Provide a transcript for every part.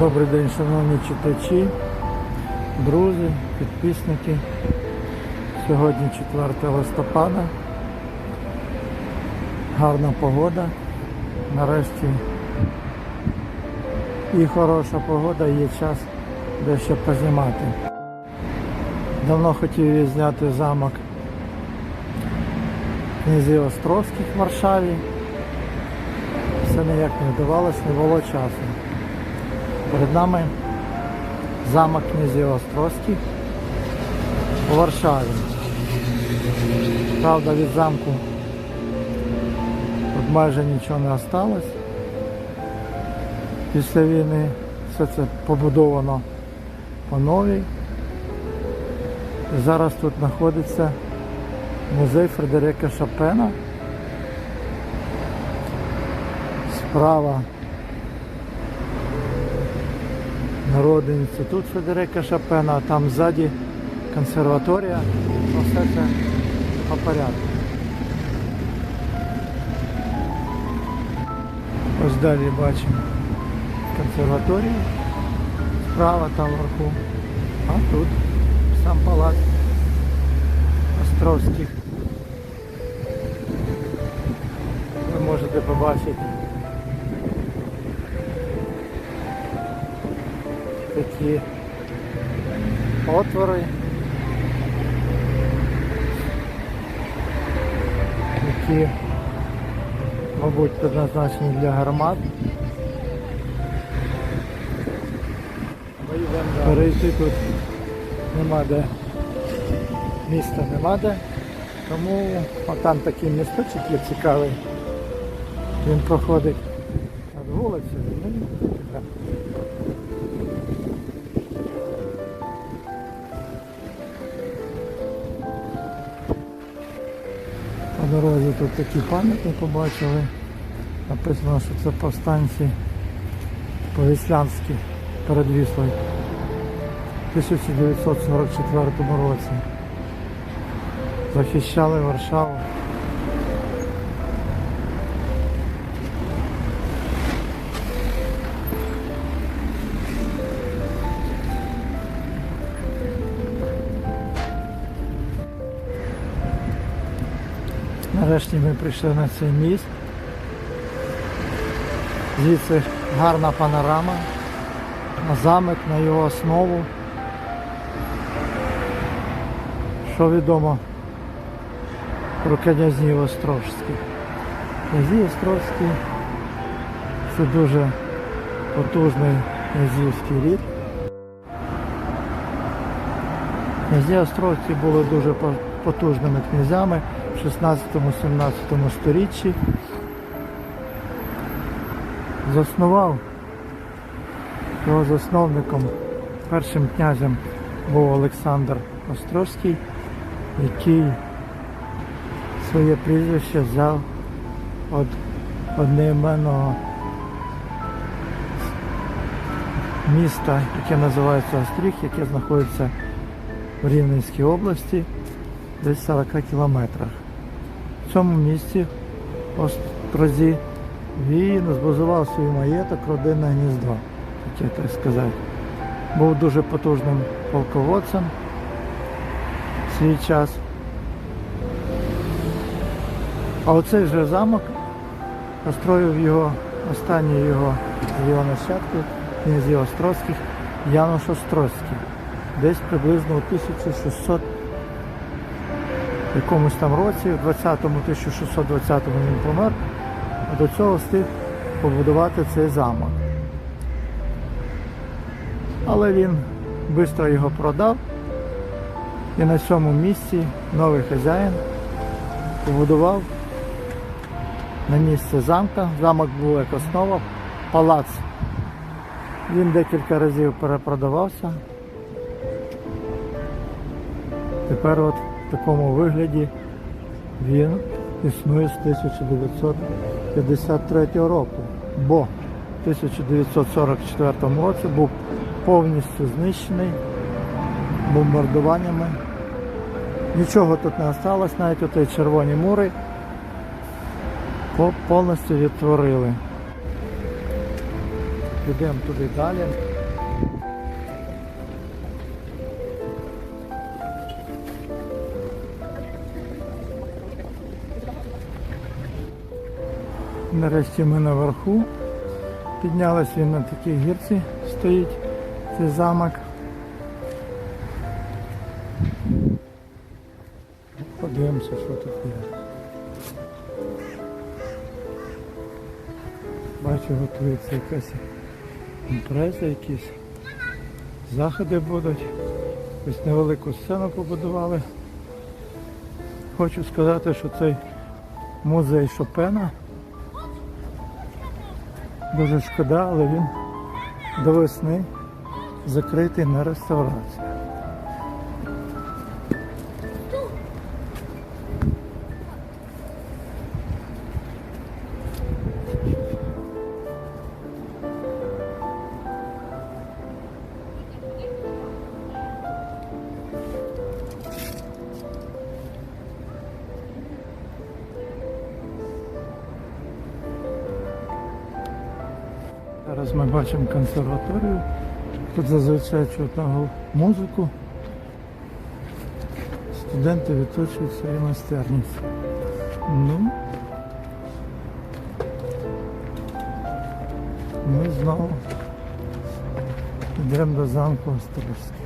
Добрий день, шановні читачі, друзі, підписники. Сьогодні 4 листопада. Гарна погода. Нарешті і хороша погода, є час дещо познімати. Давно хотів відзняти замок князів Островських в Варшаві. Все ніяк не вдавалося, не було часу. Перед нами замок князів Острозьких у Варшаві. Правда, від замку тут майже нічого не осталось. Після війни все це побудовано по новій. І зараз тут знаходиться музей Фредерика Шопена. Справа Народний інститут Федерика Шопена, а там ззаді консерваторія. Ну, Все це по порядку. Ось далі бачимо консерваторію. Справа там вверху. А тут сам палац Островських. Ви можете побачити такі отвори, які, мабуть, предназначені для гармат. Перейти тут нема де, міста нема де, тому там такий місточок є цікавий. Він проходить над вулицею. По дорозі тут такі пам'ятники побачили. Написано, що це повстанці повіслянські перед Віслою в 1944 році. Захищали Варшаву. Нарешті ми прийшли на цей міст. Звідси гарна панорама, на замок, на його основу. Що відомо про князів Острожських? Князі Острозькі це дуже потужний князівський рід. Князі Острозькі були дуже потужними князями в 16-17 сторіччі. Заснував його засновником, першим князем був Олександр Острозький, який своє прізвище взяв від одноіменного міста, яке називається Остріг, яке знаходиться в Рівненській області, десь 40 кілометрах. В цьому місці Острозі він збудував свій маєток родинне гніздо, таке так сказати. Був дуже потужним полководцем в свій час. А оцей же замок построїв його останній його з його нащадків, князів Острозьких, Януш Острозький. Десь приблизно у 1600 якомусь там році, в 20-му, 1620-му він помер, а до цього встиг побудувати цей замок. Але він швидко його продав і на цьому місці новий хазяїн побудував на місце замка. Замок був як основа, палац. Він декілька разів перепродавався. Тепер от в такому вигляді він існує з 1953 року, бо в 1944 році був повністю знищений бомбардуваннями. Нічого тут не осталось, навіть оті червоні мури повністю відтворили. Підемо туди далі. Нарешті ми наверху. Піднялась він на такій гірці, стоїть цей замок. Подивимося, що тут є. Бачу, готується якась імпреза, якісь заходи будуть. Ось невелику сцену побудували. Хочу сказати, що цей музей Шопена дуже шкода, але він до весни закритий на реставрацію. Зараз ми бачимо консерваторію. Тут зазвичай чутно музику. Студенти відточують свою майстерність. Ну, ми знову йдемо до замку Острозький.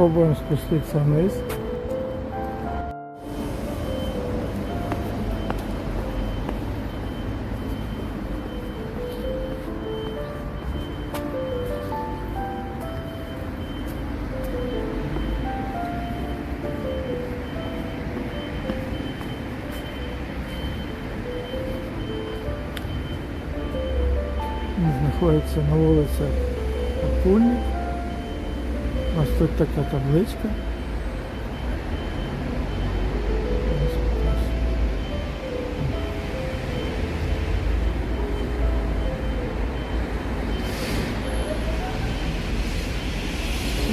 Спробуємо спуститися вниз. Знаходиться на вулиці Апульник. Ось тут така табличка.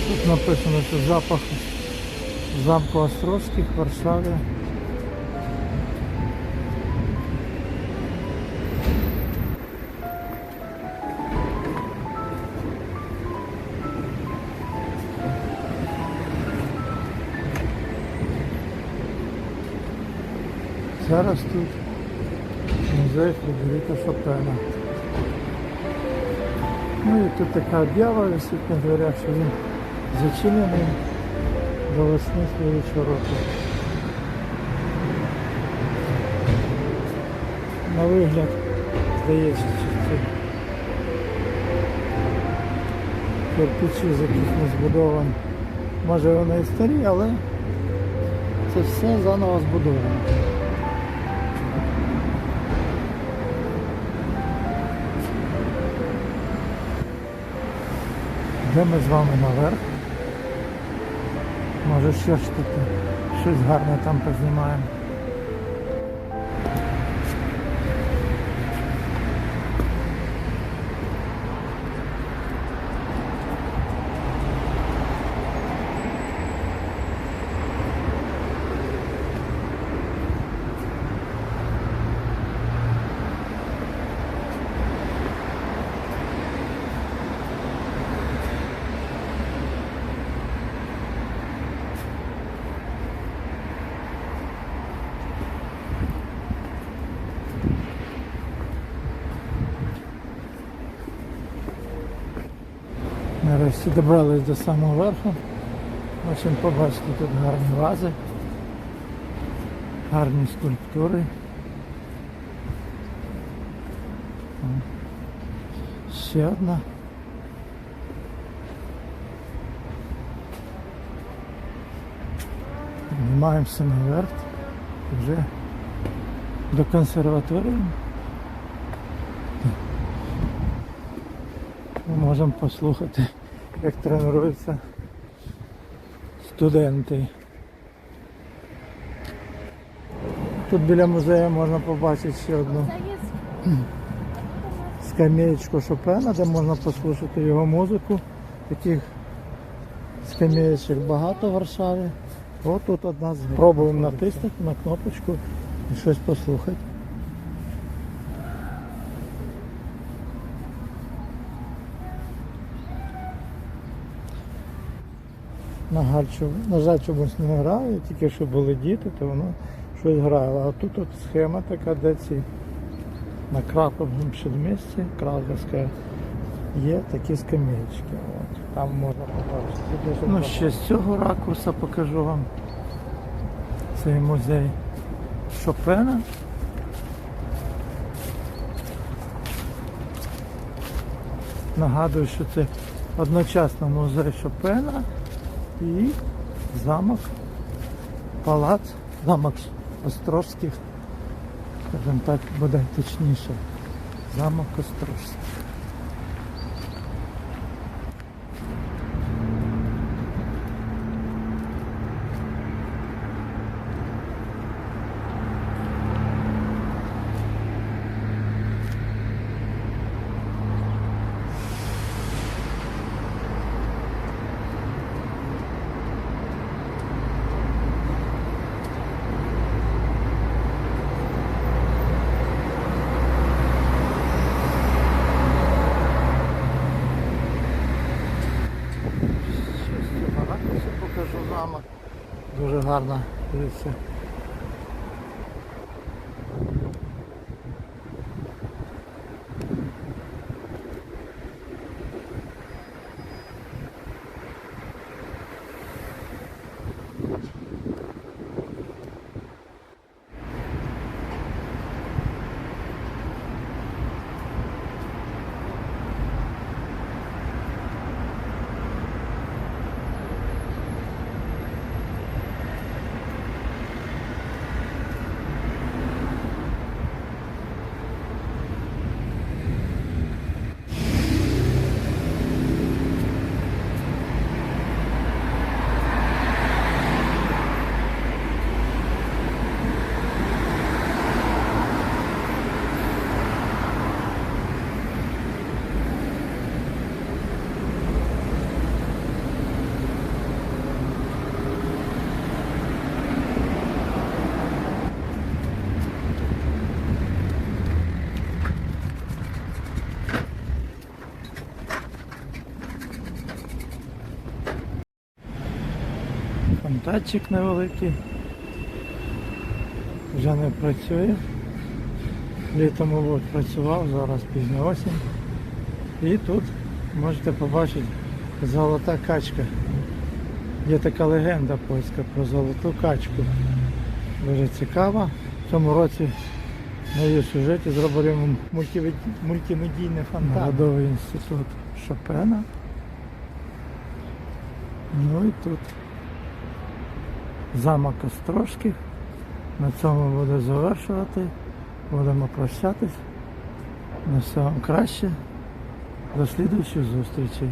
Тут написано, що запах замку Островських, Варшаві. Зараз тут музей Фредеріка Шопена. Ну і тут така об'ява висить на дверях, що він зачинений до весни слідчого року. На вигляд здається, що це кирпичі, з яких не збудовані. Може вони і старі, але це все заново збудовано. Йдемо з вами наверх. Може ще щось гарне там познімаємо. Нарешті добрались до самого верху. Хочемо побачити тут гарні вази, гарні скульптури. Ще одна. Піднімаємося наверх. Вже до консерваторії. Можемо послухати, як тренуються студенти. Тут біля музею можна побачити ще одну скамеечку Шопена, де можна послухати його музику. Таких скамеечок багато в Варшаві. От тут одна з. Пробуємо натиснути на кнопочку і щось послухати. На, жаль, на жаль, чомусь не грає, тільки що були діти, то воно щось грало. А тут от схема така, де ці на краковому przedмісті, Краковська, є такі скамеечки. От, там можна побачити. Ну, ще з цього ракурса покажу вам цей музей Шопена. Нагадую, що це одночасно музей Шопена і замок, палац, замок Острозьких, скажімо так, буде точніше. Замок Острожський. Ще з цього ракурсу покажу замок. Дуже гарно Фонтанчик невеликий. Вже не працює. Літом, мабуть, працював, зараз пізня осінь. І тут можете побачити золота качка. Є така легенда польська про золоту качку. Дуже цікава. В цьому році на її сюжеті зробили мультимедійний фонтан. Народовий інститут Шопена. Ну і тут замок Острожків. На цьому буду завершувати. Будемо прощатись. На все вам краще. До слідуючих зустрічей.